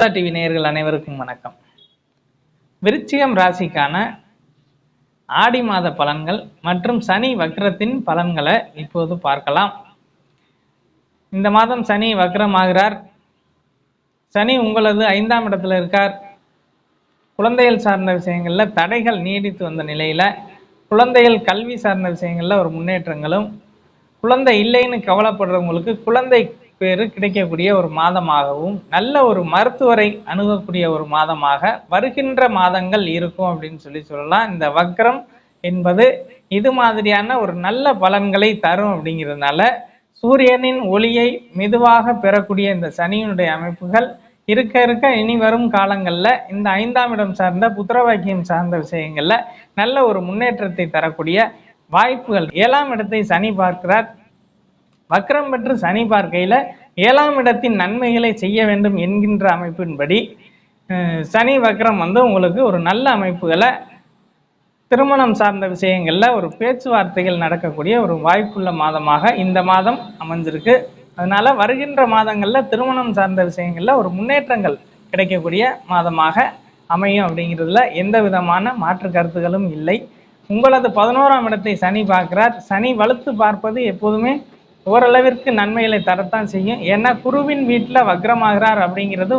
TV நேயர்கள் அனைவருக்கும் வணக்கம். விருச்சிகம் ராசிக்கான ஆடி மாத பலன்கள் மற்றும் சனி வக்ரத்தின் பலன்களை இப்போது பார்க்கலாம். இந்த மாதம் சனி வக்ரமாகிறார் சனி உங்களது ஐந்தாம் இடத்துல இருக்கார். குழந்தைகள் சார்ந்த விஷயங்கள்ல தடைகள் நீடித்து வந்த நிலையில குழந்தைகள் கல்வி சார்ந்த விஷயங்கள்ல ஒரு முன்னேற்றங்களும் குழந்தை இல்லைன்னு கவலைப்படுறவங்களுக்கு குழந்தை பேர் கிடைக்கக்கூடிய ஒரு மாதமாகவும் நல்ல ஒரு மருத்துவரை அணுகக்கூடிய ஒரு மாதமாக வருகின்ற மாதங்கள் இருக்கும் அப்படின்னு சொல்லி சொல்லலாம். இந்த வக்ரம் என்பது இது மாதிரியான ஒரு நல்ல பலன்களை தரும் அப்படிங்கிறதுனால சூரியனின் ஒளியை மெதுவாக பெறக்கூடிய இந்த சனியினுடைய அமைப்புகள் இருக்க இருக்க இனி வரும் காலங்களில் இந்த ஐந்தாம் இடம் சார்ந்த புத்திரவாக்கியம் சார்ந்த விஷயங்களில் நல்ல ஒரு முன்னேற்றத்தை தரக்கூடிய வாய்ப்புகள். ஏழாம் இடத்தை சனி பார்க்கிறார். வக்ரம் பெற்று சனி பார்க்கையில ஏழாம் இடத்தின் நன்மைகளை செய்ய வேண்டும் என்கின்ற அமைப்பின்படி சனி வக்ரம் வந்து உங்களுக்கு ஒரு நல்ல அமைப்புகளை திருமணம் சார்ந்த விஷயங்களில் ஒரு பேச்சுவார்த்தைகள் நடக்கக்கூடிய ஒரு வாய்ப்புள்ள மாதமாக இந்த மாதம் அமைஞ்சிருக்கு. அதனால வருகின்ற மாதங்களில் திருமணம் சார்ந்த விஷயங்களில் ஒரு முன்னேற்றங்கள் கிடைக்கக்கூடிய மாதமாக அமையும் அப்படிங்கிறதுல எந்த விதமான மாற்று கருத்துகளும் இல்லை. உங்களது பதினோராம் இடத்தை சனி பார்க்கிறார். சனி வலுத்து பார்ப்பது எப்போதுமே ஓரளவிற்கு நன்மைகளை தரத்தான் செய்யும். ஏன்னா குருவின் வீட்டில் வக்ரமாகிறார் அப்படிங்கிறது